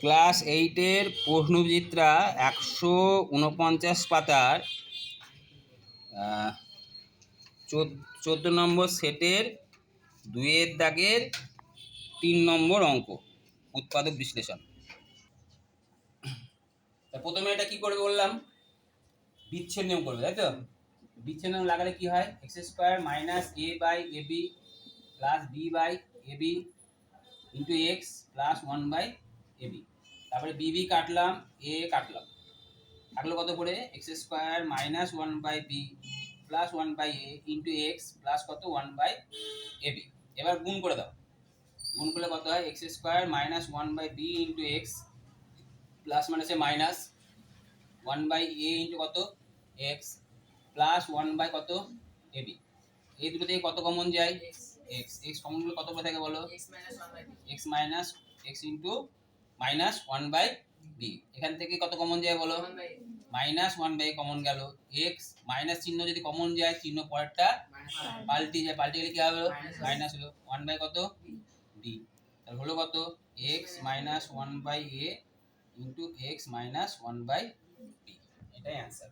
Class এইটের প্রশ্নবিচিত্রা একশো উনপঞ্চাশ পাতার চোদ্দ নম্বর সেটের দুইয়ের দাগের তিন নম্বর অঙ্ক, উৎপাদক বিশ্লেষণ। তা প্রথমে এটা কি করবে বললাম? বিচ্ছেদ নিয়ম করবে, তাই তো? বিচ্ছেদ নিয়ম লাগালে কি হয়? X square minus A by A B plus B by A B into X plus one by A B তারপরে বি বি কাটলাম এ কাটলাম। থাকল কত করে? X square minus one by B plus one by A into X plus কত? One by A B এবার গুণ করে দাও। গুণ করলে কত হয়? X square minus one by B into X plus মানে হচ্ছে minus one by A into কত? এক্স প্লাস ওয়ান বাই কত? এ বি এই দুটো থেকে কত কমন যায়? এক্স এক্স কমনগুলো কত করে থাকে বলো? X minus X into minus one by B এখান থেকে কত কমন যায় বলো? মাইনাস ওয়ান বাই কমন গেল। এক্স মাইনাস চিহ্ন যদি কমন যায় চিহ্ন পরেরটা পাল্টি যায়। পাল্টি গেলে কি হবে? মাইনাস হলো। ওয়ান বাই কত? বি তাহলে হলো কত? X minus one by A into X minus one by B এটাই অ্যান্সার